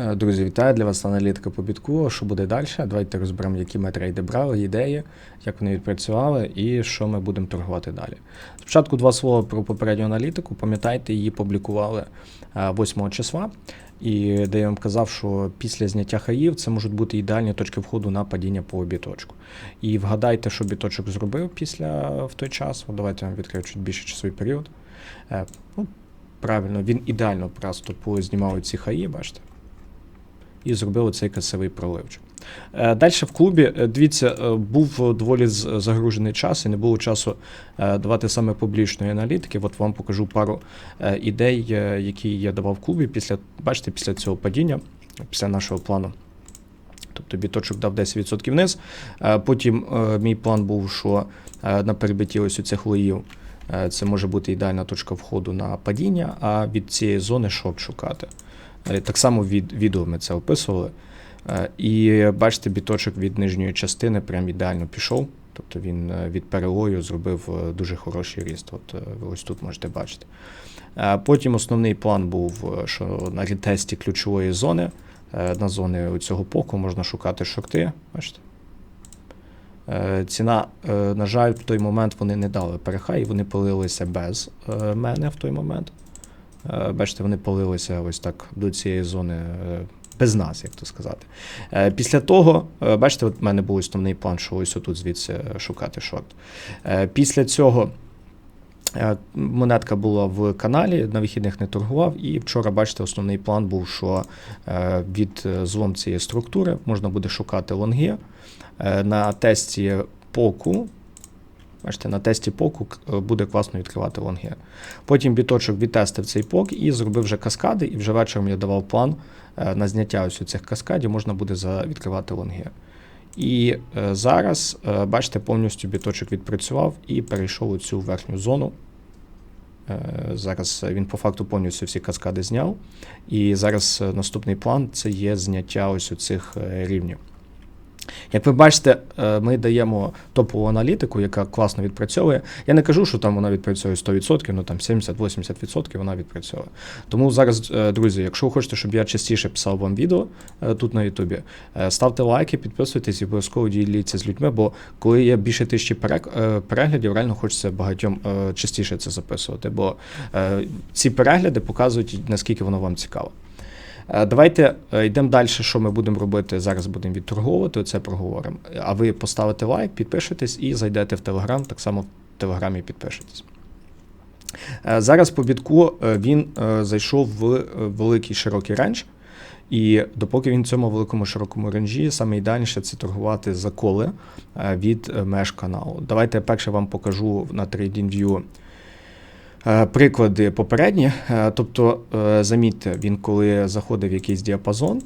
Е, Друзі, вітаю для вас аналітика по бітку. Що буде далі? Давайте розберемо, які ми трейди брали, ідеї, як вони відпрацювали і що ми будемо торгувати далі. Спочатку два слова про попередню аналітику. Пам'ятайте, її публікували е, 8 числа, і де я вам казав, що після зняття хаїв це можуть бути ідеальні точки входу на падіння по біточку. І вгадайте, що біточок зробив після в той час. Давайте я вам відкрию чуть більше часовий період. Е, Ну, правильно, він ідеально просто знімав ці хаї, бачите і зробили цей касовий проливчик. Далі в клубі, е, дивіться, е, був доволі загружений час і не було часу е, давати саме публічної аналітики. От вам покажу пару е, ідей, е, які я давав в клубі після, бачите, після цього падіння, після нашого плану. Тобто біточок дав 10% вниз. Е, Потім е, мій план був, що е, на перебитті ось у цих лоїв е, це може бути ідеальна точка входу на падіння, а від цієї зони шорт шукати. Е, Так само від відео ми це описували. Е, І бачите, біточок від нижньої частини прям ідеально пішов. Тобто він е, від перелою зробив дуже хороший ріст. От ви ось тут можете бачити. Потім основний план був, що на ретесті ключової зони, на зони цього поку можна шукати шорти. Бачите? Ціна, на жаль, в той момент вони не дали перехай, вони полилися без мене в той момент. Е, Бачите, вони полилися ось так до цієї зони е, без нас, як то сказати. Е, Після того, бачите, от в мене був основний план, що ось отут звідси шукати шорт. Після цього монетка була в каналі, на вихідних не торгував. І вчора, бачите, основний план був, що від злом цієї структури можна буде шукати лонги. На тесті поку Бачите, на тесті поку буде класно відкривати лонги. Потім біточок відтестив цей пок і зробив вже каскади, і вже вечором я давав план е, на зняття ось цих каскадів, можна буде відкривати лонги. І е, зараз, е, бачите, повністю біточок відпрацював і перейшов у цю верхню зону. Е, Зараз він по факту повністю всі каскади зняв. І зараз е, наступний план це є зняття ось цих рівнів. Як ви бачите, е, ми даємо топову аналітику, яка класно відпрацьовує. Я не кажу, що там вона відпрацьовує 100%, ну там 70-80% вона відпрацьовує. Тому зараз, е, друзі, якщо ви хочете, щоб я частіше писав вам відео е, тут на Ютубі, ставте лайки, підписуйтесь і обов'язково діліться з людьми, бо коли є більше тисячі переглядів, реально хочеться багатьом частіше це записувати, бо ці перегляди показують, наскільки воно вам цікаво. Е, Давайте е, йдемо далі, що ми будемо робити. Зараз будемо відторговувати, це проговоримо. А ви поставите лайк, підпишетесь і зайдете в Телеграм, так само в Телеграмі підпишетесь. Е, Зараз по бітку він зайшов в великий широкий рендж. І допоки він в цьому великому широкому ренжі, саме ідеальніше це торгувати за коли е, від меж каналу. Давайте я перше вам покажу на TradingView Приклади попередні, Е, тобто, е, замітьте, він коли заходив в якийсь діапазон,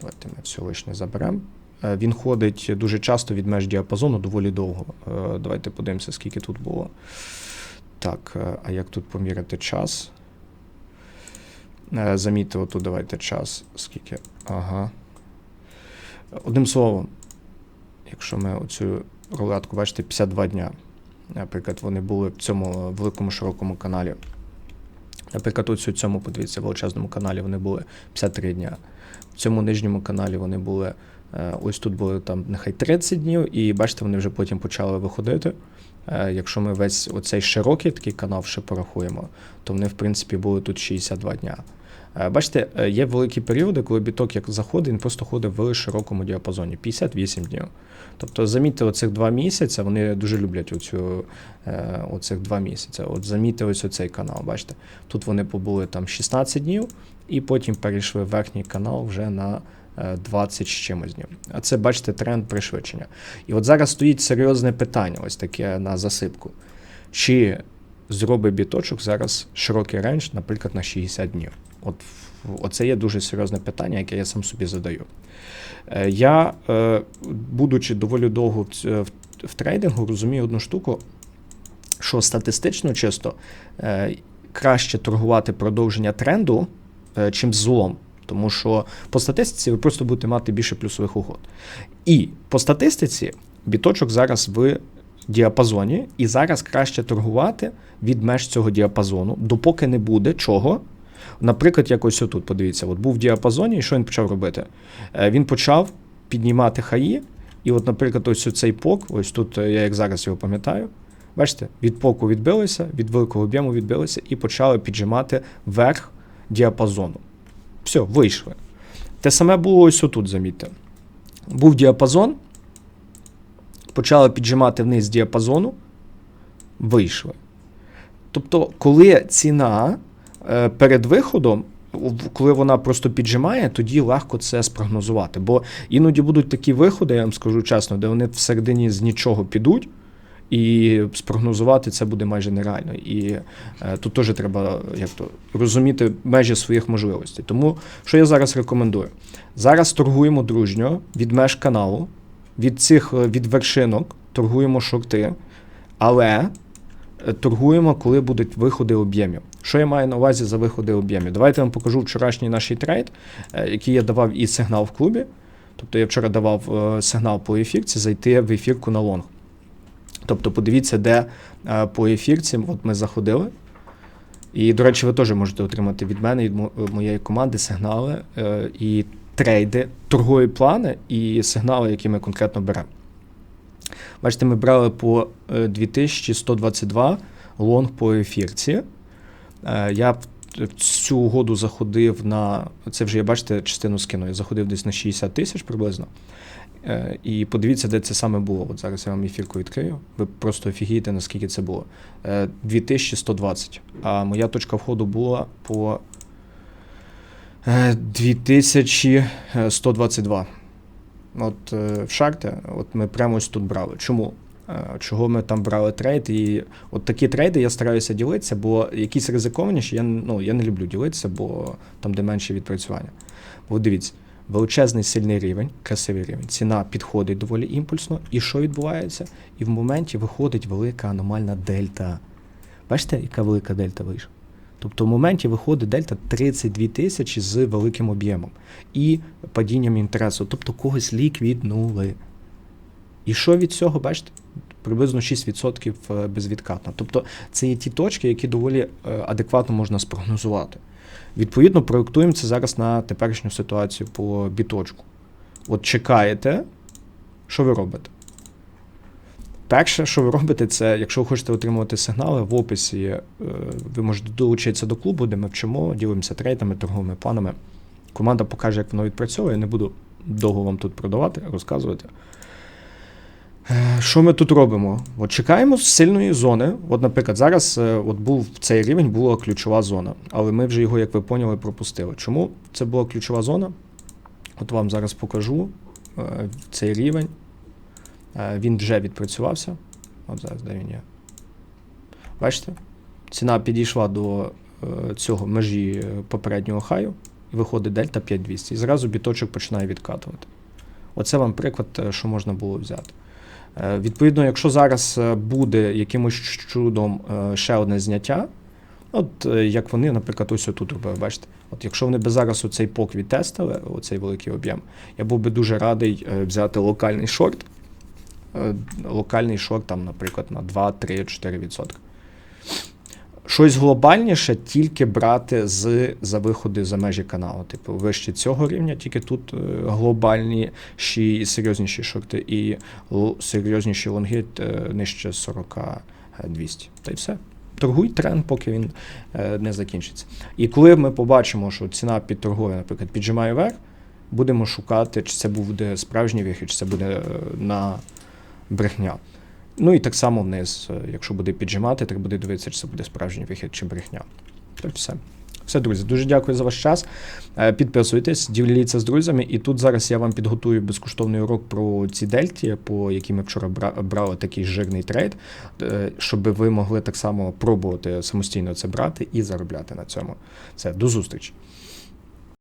давайте ми все лишнє заберемо. е, Він ходить дуже часто від меж діапазону доволі довго. Е, Давайте подивимося, скільки тут було. Так, е, а як тут поміряти час? Е, Замітьте, отут давайте час. Скільки? Ага. Одним словом, якщо ми оцю рулетку, бачите, 52 дня. Наприклад, вони були в цьому великому широкому каналі. Наприклад, ось у цьому, подивіться, величезному каналі вони були 53 дня. В цьому нижньому каналі вони були. е, Ось тут були там нехай 30 днів, і бачите, вони вже потім почали виходити. Е, Якщо ми весь оцей широкий такий канал ще порахуємо, то вони, в принципі, були тут 62 дня. Е, Бачите, е, є великі періоди, коли біток як заходить, він просто ходить в широкому діапазоні 58 днів. Тобто, замітьте, оцих два місяці, вони дуже люблять оцю, е, оцих два місяці. От замітьте ось оцей канал, бачите. Тут вони побули там 16 днів, і потім перейшли в верхній канал вже на е, 20 з чимось днів. А це, бачите, тренд пришвидшення. І от зараз стоїть серйозне питання, ось таке на засипку. Чи зробить біточок зараз широкий рейндж, наприклад, на 60 днів? От оце є дуже серйозне питання, яке я сам собі задаю. Е, Я, е, будучи доволі довго в, трейдингу, розумію одну штуку, що статистично чисто е, краще торгувати продовження тренду, чим злом. Тому що по статистиці ви просто будете мати більше плюсових угод. І по статистиці біточок зараз в діапазоні, і зараз краще торгувати від меж цього діапазону, допоки не буде чого Наприклад, якось отут, подивіться, от був в діапазоні, і що він почав робити? Е, Він почав піднімати хаї, і от, наприклад, ось цей пок, ось тут е, я як зараз його пам'ятаю. Бачите, від поку відбилися, від великого об'єму відбилися і почали піджимати верх діапазону. Все, вийшли. Те саме було ось отут, замітьте. Був діапазон, почали піджимати вниз діапазону, вийшли. Тобто, коли ціна е, перед виходом, коли вона просто піджимає, тоді легко це спрогнозувати. Бо іноді будуть такі виходи, я вам скажу чесно, де вони всередині з нічого підуть. І спрогнозувати це буде майже нереально. І е, тут теж треба як то, розуміти межі своїх можливостей. Тому що я зараз рекомендую? Зараз торгуємо дружньо від меж каналу, від цих е, від вершинок торгуємо шорти, але е, торгуємо, коли будуть виходи об'ємів. Що я маю на увазі за виходи об'ємів? Давайте вам покажу вчорашній наш трейд, е, який я давав і сигнал в клубі. Тобто я вчора давав сигнал по ефірці зайти в ефірку на лонг. Тобто, подивіться, де по ефірці от ми заходили. І, до речі, ви теж можете отримати від мене від моєї команди сигнали і трейди, торгові плани і сигнали, які ми конкретно беремо. Бачите, ми брали по е, 2122 лонг по ефірці. Е, Я в цю угоду заходив на. Це вже бачите, частину скину. Я заходив десь на 60 тисяч приблизно. Е, І подивіться, де це саме було. От зараз я вам ефірку відкрию. Ви просто офігієте, наскільки це було. Е, 2120. А моя точка входу була по е, 2122. От е, в шарті, от ми прямо ось тут брали. Чому? Е, Чого ми там брали трейд? І от такі трейди я стараюся ділитися, бо якісь ризикованіші, я, ну, я не люблю ділитися, бо там де менше відпрацювання. Бо дивіться, величезний сильний рівень, красивий рівень. Ціна підходить доволі імпульсно. І що відбувається? І в моменті виходить велика аномальна дельта. Бачите, яка велика дельта вийшла? Тобто в моменті виходить дельта 32 тисячі з великим об'ємом і падінням інтересу. Тобто когось ліквіднули. І що від цього, бачите? Приблизно 6% е, безвідкатно. Тобто це є ті точки, які доволі е, адекватно можна спрогнозувати. Відповідно, проєктуємо це зараз на теперішню ситуацію по біточку. От чекаєте, що ви робите? Перше, що ви робите, це якщо ви хочете отримувати сигнали, в описі е, ви можете долучитися до клубу, де ми вчимо, ділимося трейдами, торговими планами. Команда покаже, як воно відпрацьовує. Не буду довго вам тут продавати, розказувати. Е, Що ми тут робимо? От чекаємо з сильної зони. От, наприклад, зараз е, от був цей рівень була ключова зона, але ми вже його, як ви поняли, пропустили. Чому це була ключова зона? От вам зараз покажу цей рівень. Е, Він вже відпрацювався. От зараз де він є. Бачите? Ціна підійшла до е, цього межі е, попереднього хаю, і виходить дельта 5200. І зразу біточок починає відкатувати. Оце вам приклад, що можна було взяти. Відповідно, якщо зараз буде якимось чудом ще одне зняття, от як вони, наприклад, ось отут робили, бачите. От якщо вони би зараз оцей пок відтестили, оцей великий об'єм, я був би дуже радий взяти локальний шорт. Е, Локальний шорт, там, наприклад, на 2, 3, 4%. Щось глобальніше тільки брати з за виходи за межі каналу. Типу, вище цього рівня, тільки тут е, глобальніші і серйозніші шорти, і серйозніші лонги е, нижче 40 200. Та й все. Торгуй тренд, поки він не закінчиться. І коли ми побачимо, що ціна під торгує, наприклад, піджимає вверх, будемо шукати, чи це буде справжній вихід, чи це буде на брехня. Ну і так само вниз, е, якщо буде піджимати, так буде дивитися, чи це буде справжній вихід чи брехня. То все. Все, друзі, дуже дякую за ваш час. Е, Підписуйтесь, діліться з друзями. І тут зараз я вам підготую безкоштовний урок про ці дельті, по якій ми вчора брали такий жирний трейд, е, щоб ви могли так само пробувати самостійно це брати і заробляти на цьому. Все, до зустрічі.